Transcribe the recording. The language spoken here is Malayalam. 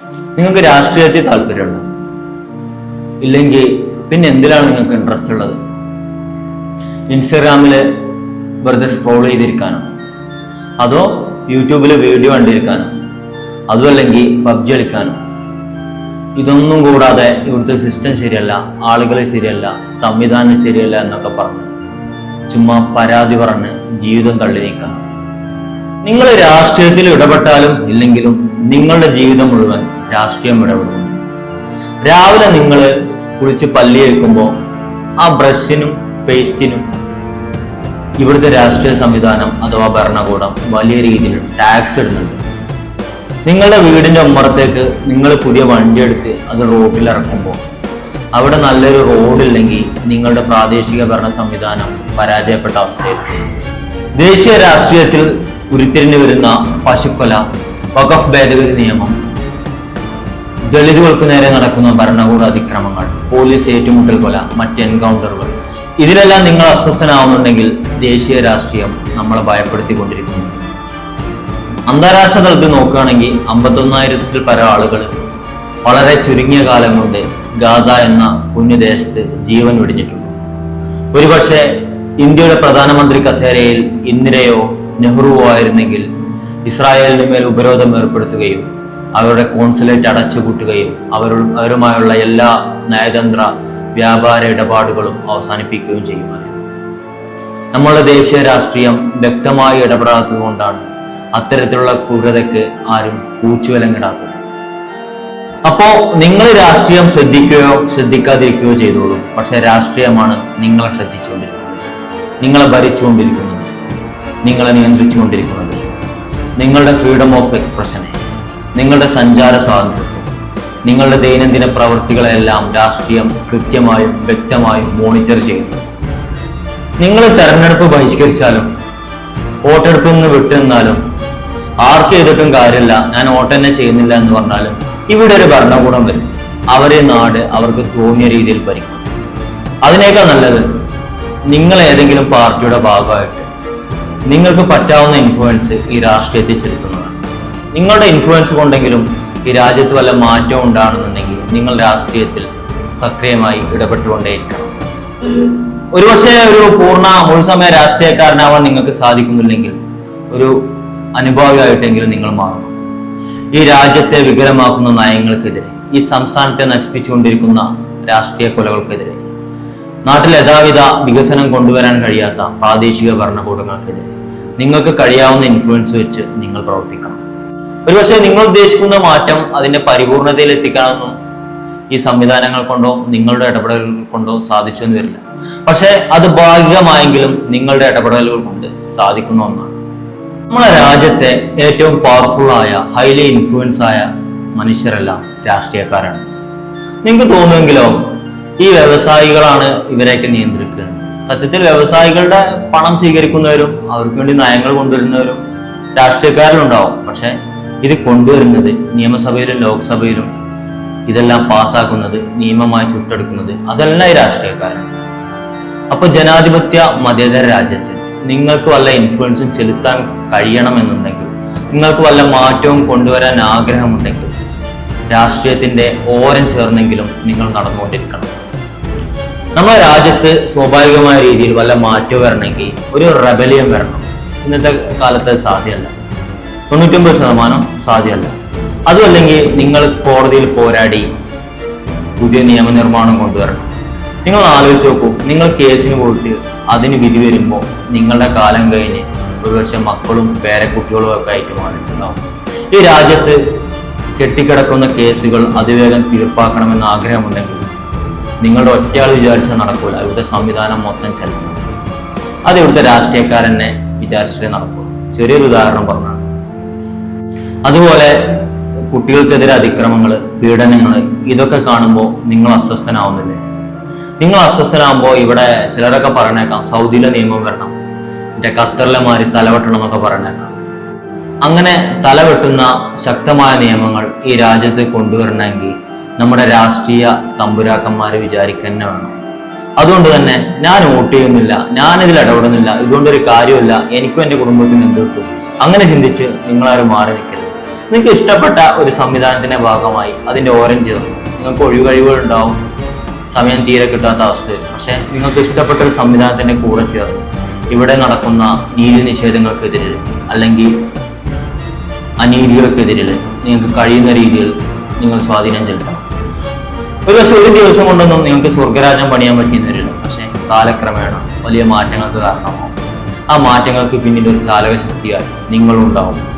നിങ്ങൾക്ക് രാഷ്ട്രീയത്തിൽ താല്പര്യമുണ്ടോ? ഇല്ലെങ്കിൽ പിന്നെ എന്തിനാണ് നിങ്ങൾക്ക് ഇൻട്രസ്റ്റ് ഉള്ളത്? ഇൻസ്റ്റഗ്രാമിൽ വെറുതെ സ്ക്രോൾ ചെയ്തിരിക്കാനോ? അതോ യൂട്യൂബിൽ വീഡിയോ കണ്ടിരിക്കാനോ? അതും അല്ലെങ്കിൽ പബ്ജി കളിക്കാനോ? ഇതൊന്നും കൂടാതെ ഇവിടുത്തെ സിസ്റ്റം ശരിയല്ല ആളുകൾ ശരിയല്ല സംവിധാനം ശരിയല്ല എന്നൊക്കെ പറഞ്ഞു ചുമ്മാ പരാതി പറഞ്ഞ് ജീവിതം തള്ളി നീക്കാൻ നിങ്ങൾ രാഷ്ട്രീയത്തിൽ ഇടപെട്ടാലും ഇല്ലെങ്കിലും നിങ്ങളുടെ ജീവിതം മുഴുവൻ രാഷ്ട്രീയം ഇടപെടുന്നു. രാവിലെ നിങ്ങൾ കുളിച്ച് പല്ലി വെക്കുമ്പോൾ ആ ബ്രഷിനും പേസ്റ്റിനും ഇവിടുത്തെ രാഷ്ട്രീയ സംവിധാനം അഥവാ ഭരണകൂടം വലിയ രീതിയിൽ ടാക്സ് ഇടുന്നുണ്ട്. നിങ്ങളുടെ വീടിന്റെ ഉമ്മറത്തേക്ക് നിങ്ങൾ പുതിയ വണ്ടി എടുത്ത് അത് റോഡിൽ ഇറക്കുമ്പോൾ അവിടെ നല്ലൊരു റോഡില്ലെങ്കിൽ നിങ്ങളുടെ പ്രാദേശിക ഭരണ സംവിധാനം പരാജയപ്പെട്ട അവസ്ഥയിൽ ദേശീയ രാഷ്ട്രീയത്തിൽ ഉരുത്തിരിഞ്ഞു വരുന്ന പശുക്കൊല വഖഫ് ഭേദഗതി നിയമം. ദളിതുകൾക്ക് നേരെ നടക്കുന്ന ഭരണകൂട അതിക്രമങ്ങൾ പോലീസ് ഏറ്റുമുട്ടൽ കൊല മറ്റ് എൻകൗണ്ടറുകൾ. ഇതിലെല്ലാം നിങ്ങൾ അസ്വസ്ഥനാവുന്നുണ്ടെങ്കിൽ ദേശീയ രാഷ്ട്രീയം നമ്മളെ ഭയപ്പെടുത്തിക്കൊണ്ടിരിക്കുന്നു. അന്താരാഷ്ട്ര തലത്തിൽ നോക്കുകയാണെങ്കിൽ അമ്പത്തൊന്നായിരത്തിൽ പര ആളുകൾ വളരെ ചുരുങ്ങിയ കാലം കൊണ്ട് ഗാസ എന്ന കുഞ്ഞു ദേശത്ത് ജീവൻ വെടിഞ്ഞിട്ടുണ്ട്. ഒരുപക്ഷെ ഇന്ത്യയുടെ പ്രധാനമന്ത്രി കസേരയിൽ ഇന്ദിരയോ നെഹ്റുവോ ആയിരുന്നെങ്കിൽ ഇസ്രായേലിന് മേൽ ഉപരോധം ഏർപ്പെടുത്തുകയും അവരുടെ കോൺസുലേറ്റ് അടച്ചുപൂട്ടുകയും അവർ അവരുമായുള്ള എല്ലാ നയതന്ത്ര വ്യാപാര ഇടപാടുകളും അവസാനിപ്പിക്കുകയും ചെയ്യുമായിരുന്നു. നമ്മളുടെ ദേശീയ രാഷ്ട്രീയം വ്യക്തമായി ഇടപെടാത്തത് കൊണ്ടാണ് അത്തരത്തിലുള്ള ക്രൂരതയ്ക്ക് ആരും കൂച്ചുവിലങ്ങിടാത്തത് അപ്പോ നിങ്ങൾ രാഷ്ട്രീയം ശ്രദ്ധിക്കുകയോ ശ്രദ്ധിക്കാതിരിക്കുകയോ ചെയ്തോളൂ. പക്ഷെ രാഷ്ട്രീയമാണ് നിങ്ങളെ ശ്രദ്ധിച്ചുകൊണ്ടിരിക്കുന്നത്. നിങ്ങളെ ഭരിച്ചുകൊണ്ടിരിക്കുന്നത്. നിങ്ങളെ നിയന്ത്രിച്ചുകൊണ്ടിരിക്കുന്നത്. നിങ്ങളുടെ ഫ്രീഡം ഓഫ് എക്സ്പ്രഷനെ നിങ്ങളുടെ സഞ്ചാര സ്വാതന്ത്ര്യത്തെ നിങ്ങളുടെ ദൈനംദിന പ്രവൃത്തികളെല്ലാം രാഷ്ട്രീയം കൃത്യമായും വ്യക്തമായും മോണിറ്റർ ചെയ്യുന്നു. നിങ്ങൾ തെരഞ്ഞെടുപ്പ് ബഹിഷ്കരിച്ചാലും വോട്ടെടുപ്പിൽ നിന്ന് വിട്ടുനിന്നാലും ആർക്ക് ചെയ്തിട്ടും കാര്യമില്ല ഞാൻ വോട്ട് തന്നെ ചെയ്യുന്നില്ല എന്ന് പറഞ്ഞാലും ഇവിടെ ഒരു ഭരണകൂടം വരും. അവരെ നാട് അവർക്ക് തോന്നിയ രീതിയിൽ ഭരിക്കും. അതിനേക്കാൾ നല്ലത് നിങ്ങൾ ഏതെങ്കിലും പാർട്ടിയുടെ ഭാഗമായിട്ട് നിങ്ങൾക്ക് പറ്റാവുന്ന ഇൻഫ്ലുവൻസ് ഈ രാഷ്ട്രീയത്തിൽ ചെലുത്തുന്നതാണ്. നിങ്ങളുടെ ഇൻഫ്ലുവൻസ് കൊണ്ടെങ്കിലും ഈ രാജ്യത്ത് വല്ല മാറ്റം ഉണ്ടാകുന്നുണ്ടെങ്കിൽ നിങ്ങൾ രാഷ്ട്രീയത്തിൽ സക്രിയമായി ഇടപെട്ടുകൊണ്ടേയിരിക്കണം. ഒരുപക്ഷെ ഒരു പൂർണ മുഴുസമയ രാഷ്ട്രീയക്കാരനാവാൻ നിങ്ങൾക്ക് സാധിക്കുന്നില്ലെങ്കിൽ ഒരു അനുഭാവിയായിട്ടെങ്കിലും നിങ്ങൾ മാറണം. ഈ രാജ്യത്തെ വികലമാക്കുന്ന നയങ്ങൾക്കെതിരെ ഈ സംസ്ഥാനത്തെ നശിപ്പിച്ചുകൊണ്ടിരിക്കുന്ന രാഷ്ട്രീയ കൊലകൾക്കെതിരെ നാട്ടിൽ യഥാവിധ വികസനം കൊണ്ടുവരാൻ കഴിയാത്ത പ്രാദേശിക ഭരണകൂടങ്ങൾക്കെതിരെ നിങ്ങൾക്ക് കഴിയാവുന്ന ഇൻഫ്ലുവൻസ് വെച്ച് നിങ്ങൾ പ്രവർത്തിക്കണം. ഒരുപക്ഷെ നിങ്ങൾ ഉദ്ദേശിക്കുന്ന മാറ്റം അതിന്റെ പരിപൂർണതയിൽ എത്തിക്കാനൊന്നും ഈ സംവിധാനങ്ങൾ കൊണ്ടോ നിങ്ങളുടെ ഇടപെടലുകൾ കൊണ്ടോ സാധിച്ചു എന്ന് വരില്ല. പക്ഷേ അത് ഭാഗികമായെങ്കിലും നിങ്ങളുടെ ഇടപെടലുകൾ കൊണ്ട് സാധിക്കുന്ന ഒന്നാണ്. നമ്മളെ രാജ്യത്തെ ഏറ്റവും പവർഫുൾ ആയ ഹൈലി ഇൻഫ്ലുവൻസ് ആയ മനുഷ്യരെല്ലാം രാഷ്ട്രീയക്കാരാണ്. നിങ്ങൾക്ക് തോന്നുമെങ്കിലോ ഈ വ്യവസായികളാണ് ഇവരെയൊക്കെ നിയന്ത്രിക്കുന്നത് സത്യത്തിൽ വ്യവസായികളുടെ പണം സ്വീകരിക്കുന്നവരും അവർക്ക് വേണ്ടി നയങ്ങൾ കൊണ്ടുവരുന്നവരും രാഷ്ട്രീയക്കാരിലുണ്ടാവും. പക്ഷെ ഇത് കൊണ്ടുവരുന്നത് നിയമസഭയിലും ലോക്സഭയിലും ഇതെല്ലാം പാസ്സാക്കുന്നത് നിയമമായി ചുട്ടെടുക്കുന്നത് അതെല്ലാം ഈ രാഷ്ട്രീയക്കാരാണ്. അപ്പൊ ജനാധിപത്യ മതേതര രാജ്യത്ത് നിങ്ങൾക്ക് വല്ല ഇൻഫ്ലുവൻസും ചെലുത്താൻ കഴിയണമെന്നുണ്ടെങ്കിൽ നിങ്ങൾക്ക് വല്ല മാറ്റവും കൊണ്ടുവരാൻ ആഗ്രഹമുണ്ടെങ്കിൽ രാഷ്ട്രീയത്തിന്റെ ഓരം ചേർന്നെങ്കിലും നിങ്ങൾ നടന്നുകൊണ്ടിരിക്കണം. നമ്മുടെ രാജ്യത്ത് സ്വാഭാവികമായ രീതിയിൽ വല്ല മാറ്റം വരണമെങ്കിൽ ഒരു റെബലിയം വരണം. ഇന്നത്തെ കാലത്ത് സാധ്യമല്ല. തൊണ്ണൂറ്റൊമ്പത് ശതമാനം സാധ്യമല്ല. അതുമല്ലെങ്കിൽ നിങ്ങൾ കോടതിയിൽ പോരാടി പുതിയ നിയമനിർമ്മാണം കൊണ്ടുവരണം. നിങ്ങൾ ആലോചിച്ച് നോക്കൂ നിങ്ങൾ കേസിന് പോയിട്ട് അതിന് വിധി വരുമ്പോൾ നിങ്ങളുടെ കാലം കഴിഞ്ഞ് ഒരുപക്ഷെ മക്കളും പേരക്കുട്ടികളും ഒക്കെ ആയിട്ട് മാറിയിട്ടുണ്ടാവും. ഈ രാജ്യത്ത് കെട്ടിക്കിടക്കുന്ന കേസുകൾ അതിവേഗം തീർപ്പാക്കണമെന്ന് ആഗ്രഹമുണ്ടെങ്കിൽ നിങ്ങളുടെ ഒറ്റയാൾ വിചാരിച്ചാൽ നടക്കൂല. ഇവിടുത്തെ സംവിധാനം മൊത്തം ചലിക്കും അത് ഇവിടുത്തെ രാഷ്ട്രീയക്കാരനെ വിചാരിച്ചിട്ടേ നടക്കൂ. ചെറിയൊരു ഉദാഹരണം പറഞ്ഞാണ് അതുപോലെ കുട്ടികൾക്കെതിരെ അതിക്രമങ്ങൾ പീഡനങ്ങൾ ഇതൊക്കെ കാണുമ്പോൾ നിങ്ങൾ അസ്വസ്ഥനാവുന്നില്ലേ? നിങ്ങൾ അസ്വസ്ഥനാകുമ്പോൾ ഇവിടെ ചിലരൊക്കെ പറഞ്ഞേക്കാം സൗദിയിലെ നിയമം വരണം മറ്റേ ഖത്തറിലെ മാതിരി തലവെട്ടണം എന്നൊക്കെ പറഞ്ഞേക്കാം അങ്ങനെ തലവെട്ടുന്ന ശക്തമായ നിയമങ്ങൾ ഈ രാജ്യത്ത് കൊണ്ടുവരണമെങ്കിൽ നമ്മുടെ രാഷ്ട്രീയ തമ്പുരാക്കന്മാരെ വിചാരിക്കുക തന്നെ വേണം. അതുകൊണ്ട് തന്നെ ഞാൻ വോട്ട് ചെയ്യുന്നില്ല ഞാനിതിൽ ഇടപെടുന്നില്ല ഇതുകൊണ്ടൊരു കാര്യമില്ല എനിക്കും എന്റെ കുടുംബത്തിനും എന്ത് കിട്ടും? അങ്ങനെ ചിന്തിച്ച് നിങ്ങളാരും മാറി നിൽക്കരുത്. നിങ്ങൾക്ക് ഇഷ്ടപ്പെട്ട ഒരു സംവിധാനത്തിന്റെ ഭാഗമായി അതിന്റെ ഓരം ചേർന്നു നിങ്ങൾക്ക് ഒഴികഴിവുകൾ ഉണ്ടാവും സമയം തീരെ കിട്ടാത്ത അവസ്ഥ വരും. പക്ഷെ നിങ്ങൾക്ക് ഇഷ്ടപ്പെട്ട ഒരു സംവിധാനത്തിന്റെ കൂടെ ചേർന്ന് ഇവിടെ നടക്കുന്ന നീതി നിഷേധങ്ങൾക്കെതിരെ അല്ലെങ്കിൽ അനീതികൾക്കെതിരെ നിങ്ങൾക്ക് കഴിയുന്ന രീതിയിൽ നിങ്ങൾ സ്വാധീനം ചെലുത്തണം. ഒരു പക്ഷെ ഒരു ദിവസം കൊണ്ടൊന്നും നിങ്ങൾക്ക് സ്വർഗരാജ്യം പണിയാൻ പറ്റിയെന്ന് വരില്ല. പക്ഷെ കാലക്രമേണ വലിയ മാറ്റങ്ങൾക്ക് കാരണമാവും. ആ മാറ്റങ്ങൾക്ക് പിന്നിൽ ഒരു ചാലക ശക്തിയായി നിങ്ങളുണ്ടാവും.